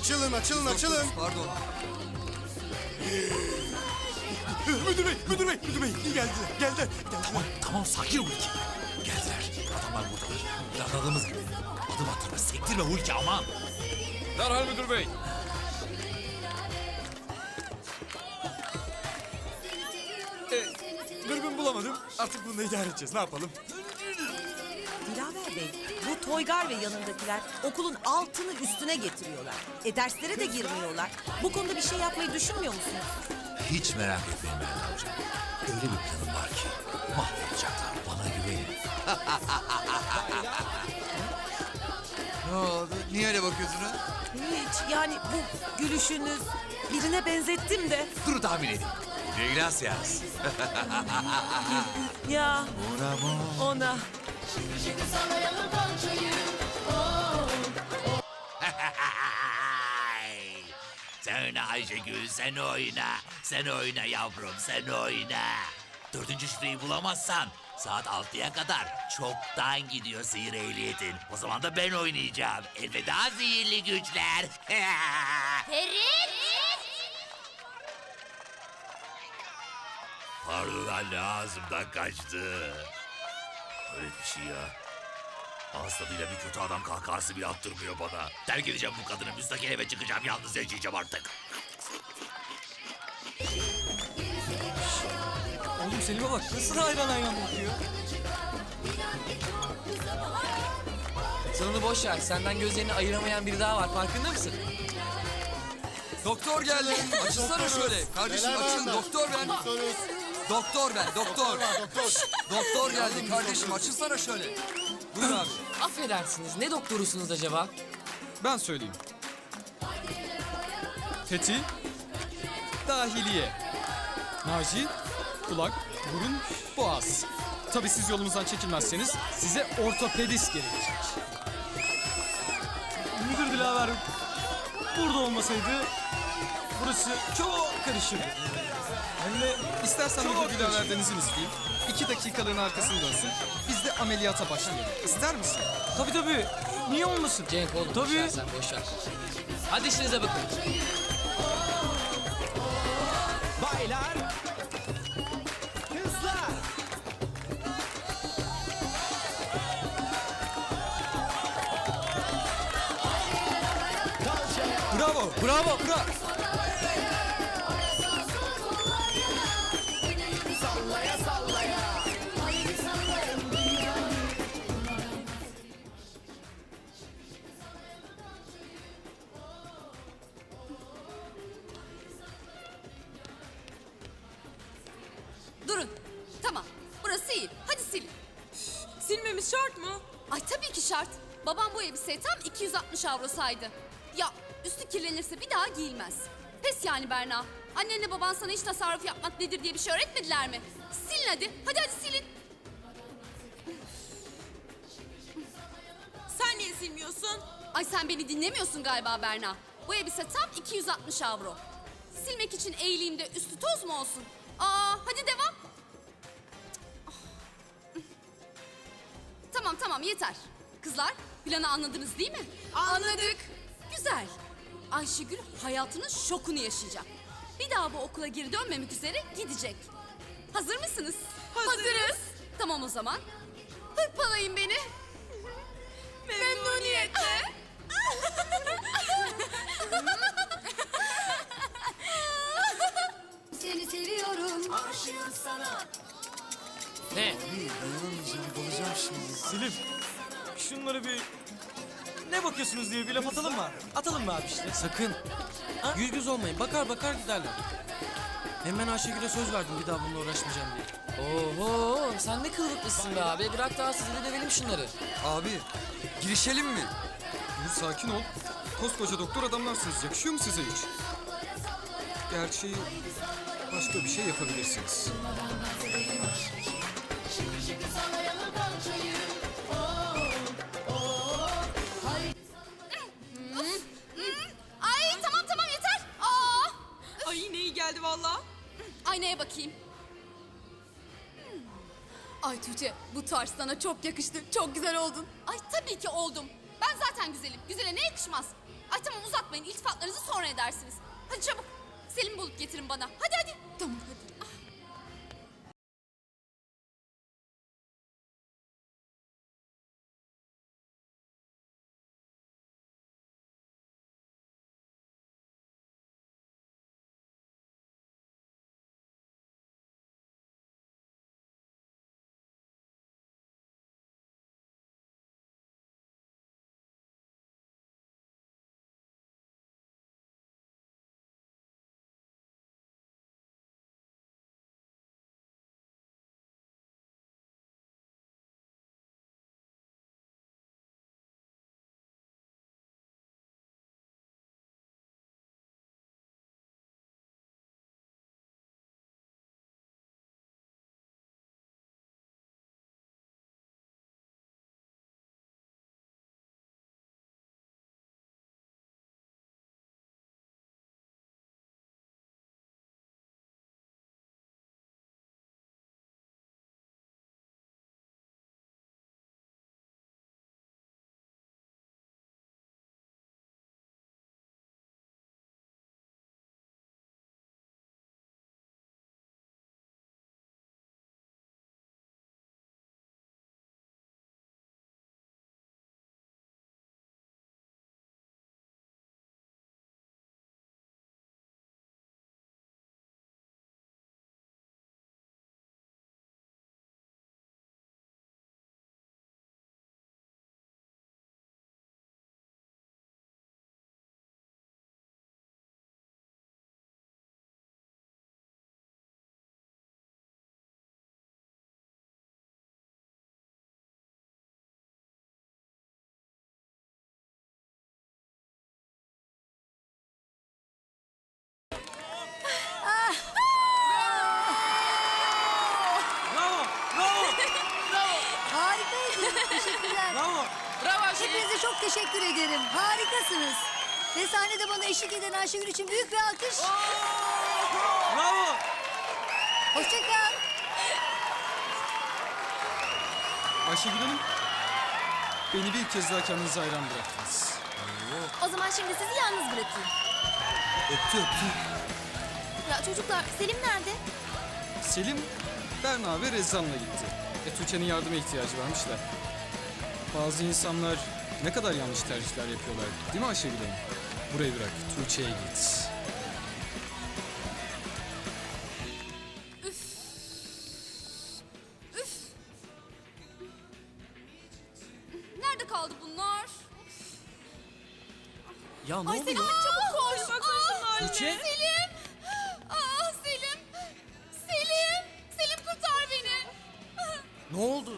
Açılın, açılın, açılın. Pardon. müdür bey, müdür bey, müdür bey. Geldiler, geldiler. Tamam, tamam sakin ol Hulki. Geldiler. Adamlar buradalar. Planladığımız gibi. Adım attırma, sektirme Hulki aman. Derhal müdür bey. Dürbün bulamadım. Artık bununla idare edeceğiz. Ne yapalım? Dilaver Bey, bu Toygar ve yanındakiler okulun altını üstüne getiriyorlar. E derslere de girmiyorlar. Bu konuda bir şey yapmayı düşünmüyor musunuz? Hiç merak etmeyin Berna Hocam. Öyle bir planım var ki mahvedecekler. Bana güvenin. Ne oldu? Niye öyle bakıyorsunuz? Hiç yani bu gülüşünüz birine benzettim de. Dur tahmin edin. Iglesias. Ya ona. sen Ayşegül, sen oyna. Sen oyna yavrum, sen oyna. Dördüncü şifreyi bulamazsan saat altıya kadar çoktan gidiyor sihir ehliyetin. O zaman da ben oynayacağım. Elveda sihirli güçler. Ferit! Pardon anne ağzımdan kaçtı. Öyle bir şey ya. Ağız tadıyla bir kötü adam kahkahası bile attırmıyor bana. Terk edeceğim bu kadını. Müstakil eve çıkacağım. Yalnız yaşayacağım artık. Oğlum Selim'e bak nasıl hayran hayran bakıyor. Sen onu boş ver. Senden gözlerini ayıramayan biri daha var. Farkında mısın? Doktor geldi. Açılsana şöyle. Kardeşim açıl. Doktor ben. Doktor ben. Doktor. Doktor. Doktor geldi kardeşim. Açılsana şöyle. Buyur abi. Affedersiniz. Ne doktorusunuz acaba? Ben söyleyeyim. Fethi, dahiliye, Naci, kulak, burun, boğaz. Tabii siz yolumuzdan çekilmezseniz size ortopedist gerekecek. Müdür Dilaver burada olmasaydı burası çok karışırdı. Hem de istersen Müdür Dilaver'den izin isteyeyim. İki dakikalığına arkasını dönsün. Biz de ameliyata başlayalım. İster misin? Tabii tabii. Niye olmasın? Cenk oğlum boş ver sen boş ver. Hadi işinize bakın. Bravo, bravo, bravo. Ay tabii ki şart. Babam bu elbiseyi tam 260 avro saydı. Ya üstü kirlenirse bir daha giyilmez. Pes yani Berna. Annenle baban sana hiç tasarruf yapmak nedir diye bir şey öğretmediler mi? Silin hadi. Hadi hadi silin. Sen niye silmiyorsun? Ay sen beni dinlemiyorsun galiba Berna. Bu elbise tam 260 avro. Silmek için eğileyim de üstü toz mu olsun? Aa hadi devam. Tamam tamam yeter. Kızlar planı anladınız değil mi? Anladık. Güzel. Ayşegül hayatının şokunu yaşayacak. Bir daha bu okula geri dönmemek üzere gidecek. Hazır mısınız? Hazırız. Tamam o zaman. Hırpalayın beni. Memnuniyetle. Seni seviyorum. Ne? Selim, şunları bir... Ne bakıyorsunuz diye bir laf atalım mı? Atalım mı abi işte? Sakın. Yüz göz olmayın. Bakar bakar giderler. Hem ben Ayşegül'e söz verdim bir daha bununla uğraşmayacağım diye. Oho sen ne kılıklısın be abi. Bırak daha sizi de dövelim şunları. Abi girişelim mi? Dur sakin ol. Koskoca doktor adamlarsınız. Yakışıyor mu size hiç? Gerçi başka bir şey yapabilirsiniz. Ay tamam tamam yeter. Aa. Ay yine iyi geldi valla. Aynaya bakayım. Ay Tuğçe bu tarz sana çok yakıştı. Çok güzel oldun. Ay tabii ki oldum. Ben zaten güzelim. Güzele ne yakışmaz? Ay tamam uzatmayın. İltifatlarınızı sonra edersiniz. Hadi çabuk. Selim bulup getirin bana. Hadi hadi. Tamam hadi. Teşekkürler. Bravo! Bravo Ayşegül. Hepinize çok teşekkür ederim. Harikasınız. Ve sahnede bana eşlik eden Ayşegül için büyük bir alkış. Bravo! Hoşça kal. Ayşegül Hanım, beni bir kez daha kendinize hayran bıraktınız. O zaman şimdi sizi yalnız bırakayım. Öptü öptü. Ya çocuklar Selim nerede? Selim, Berna ve Rezzan'la gitti. E Tuğçe'nin yardıma ihtiyacı varmış da. Bazı insanlar ne kadar yanlış tercihler yapıyorlar. Değil mi Ayşegül Hanım? Burayı bırak, Tuğçe'ye git. Nerede kaldı bunlar? Ya ne Ay Selim oluyor? çabuk koş. Aa, haline. Tuğçe? Selim. Ah Selim. Selim. Selim kurtar beni. Ne oldu?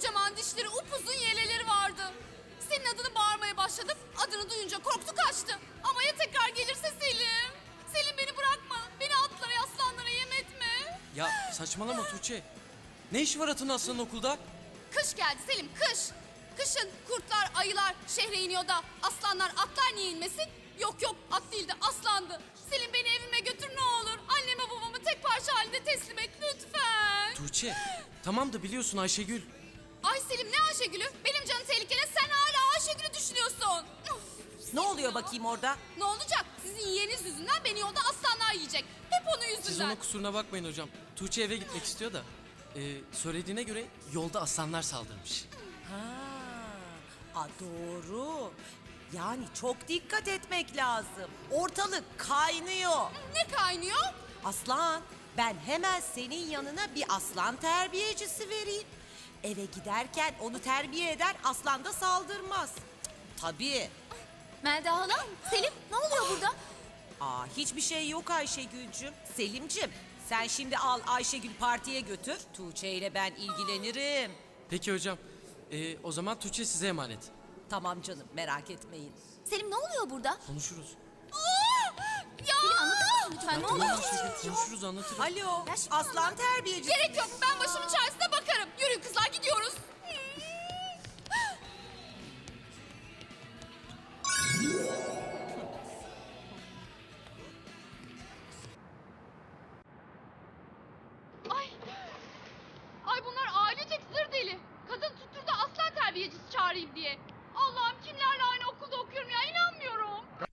Kocaman dişleri upuzun yeleleri vardı. Senin adını bağırmaya başladım. Adını duyunca korktu kaçtı. Ama ya tekrar gelirse Selim? Selim beni bırakma. Beni atlara aslanlara yem etme. Ya saçmalama Tuğçe. Ne işi var atın aslanın okulda? Kış geldi Selim kış. Kışın kurtlar, ayılar şehre iniyor da aslanlar atlar niye inmesin? Yok yok at değildi aslandı. Selim beni evime götür ne olur. Anneme babamı tek parça halinde teslim et lütfen. Tuğçe. Tamam da biliyorsun Ayşegül. Ay Selim ne Ayşegül'ü? Benim canım tehlikede sen hala Ayşegül'ü düşünüyorsun. Ne oluyor bakayım orada? ne olacak? Sizin yeğeniz yüzünden beni yolda aslanlar yiyecek. Hep onun yüzünden. Siz onun kusuruna bakmayın hocam. Tuğçe eve gitmek istiyor da. e, söylediğine göre yolda aslanlar saldırmış. Ha, a doğru. Yani çok dikkat etmek lazım. Ortalık kaynıyor. Ne kaynıyor? Aslan, ben hemen senin yanına bir aslan terbiyecisi vereyim. Eve giderken onu terbiye eder, aslan da saldırmaz. Cık, Tabii. Melda hala, Selim ne oluyor burada? Aa, hiçbir şey yok Ayşegül'cüm. Selim'cim, sen şimdi al Ayşegül partiye götür. Tuğçe ile ben ilgilenirim. Peki hocam. e, o zaman Tuğçe size emanet. Tamam canım, merak etmeyin. Selim ne oluyor burada? Konuşuruz. Ya! Selim mısın lütfen ne? Ayşegül konuşuruz anlatırım. Alo, aslan terbiyecisi. Gerek yok ben başımın çaresine bakarım. Yürüyün kızlar gidiyoruz.